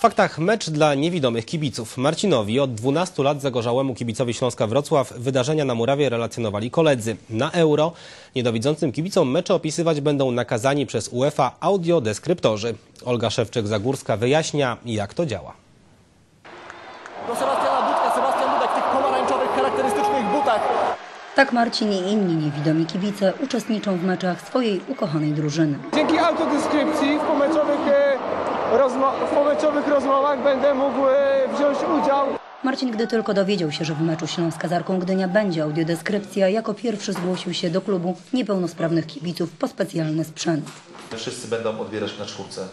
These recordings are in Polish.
W faktach mecz dla niewidomych kibiców. Marcinowi od 12 lat zagorzałemu kibicowi Śląska Wrocław wydarzenia na murawie relacjonowali koledzy. Na euro niedowidzącym kibicom mecze opisywać będą nakazani przez UEFA audiodeskryptorzy. Olga Szewczek-Zagórska wyjaśnia, jak to działa. do Sebastiana Budka. Sebastian Budek w tych pomarańczowych, charakterystycznych butach. Tak Marcin i inni niewidomi kibice uczestniczą w meczach swojej ukochanej drużyny. Dzięki autodeskrypcji w pomeczowych rozmowach będę mógł e, wziąć udział. Marcin, gdy tylko dowiedział się, że w meczu Śląska z Arką Gdynia będzie audiodeskrypcja, jako pierwszy zgłosił się do klubu niepełnosprawnych kibiców po specjalny sprzęt. Wszyscy będą odbierać na czwórce.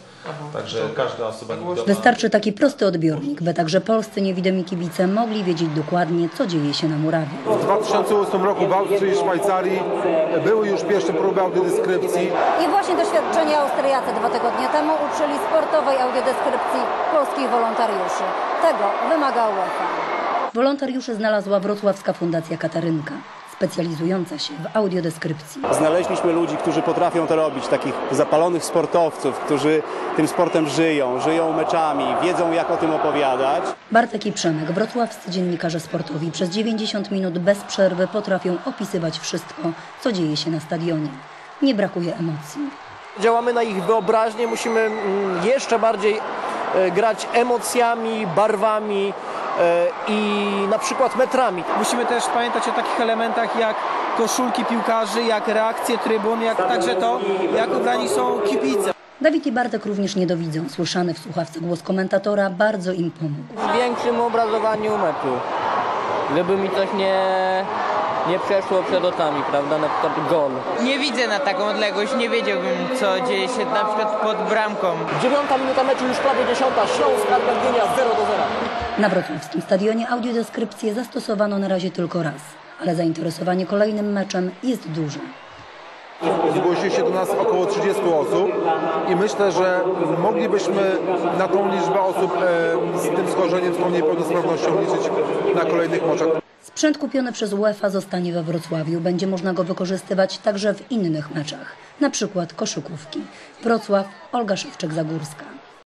Także każda osoba niewidoma... Wystarczy taki prosty odbiornik, by także polscy niewidomi kibice mogli wiedzieć dokładnie, co dzieje się na murawie. W 2008 roku w Austrii i Szwajcarii były już pierwsze próby audiodeskrypcji. I właśnie doświadczenie Austriacy dwa tygodnie temu uczyli sportowej audiodeskrypcji polskich wolontariuszy. Tego wymaga UEFA. Wolontariuszy znalazła Wrocławska Fundacja Katarynka, specjalizująca się w audiodeskrypcji. Znaleźliśmy ludzi, którzy potrafią to robić, takich zapalonych sportowców, którzy tym sportem żyją, żyją meczami, wiedzą jak o tym opowiadać. Bartek i Przemek, wrocławscy dziennikarze sportowi, przez 90 minut bez przerwy potrafią opisywać wszystko, co dzieje się na stadionie. Nie brakuje emocji. Działamy na ich wyobraźnię, musimy mm, jeszcze bardziej e, grać emocjami, barwami i na przykład metrami. Musimy też pamiętać o takich elementach jak koszulki piłkarzy, jak reakcje trybun, jak także to, jak ubrani są kibice. Dawid i Bartek również nie dowidzą. Słyszany w słuchawce głos komentatora bardzo im pomógł. w większym obrazowaniu meczu. Żeby mi coś nie, nie przeszło przed oczami, prawda? Na przykład gol. Nie widzę na taką odległość, nie wiedziałbym co dzieje się na przykład pod bramką. Dziewiąta minuta meczu, już prawie dziesiąta. Śląsk, Argentynia 0 do 0. Na wrocławskim stadionie audiodeskrypcję zastosowano na razie tylko raz, ale zainteresowanie kolejnym meczem jest duże. Zgłosiło się do nas około 30 osób i myślę, że moglibyśmy na tą liczbę osób e, z tym schorzeniem, z tą niepełnosprawnością liczyć na kolejnych meczach. Sprzęt kupiony przez UEFA zostanie we Wrocławiu. Będzie można go wykorzystywać także w innych meczach, na przykład koszykówki. Wrocław, Olga Szewczek-Zagórska.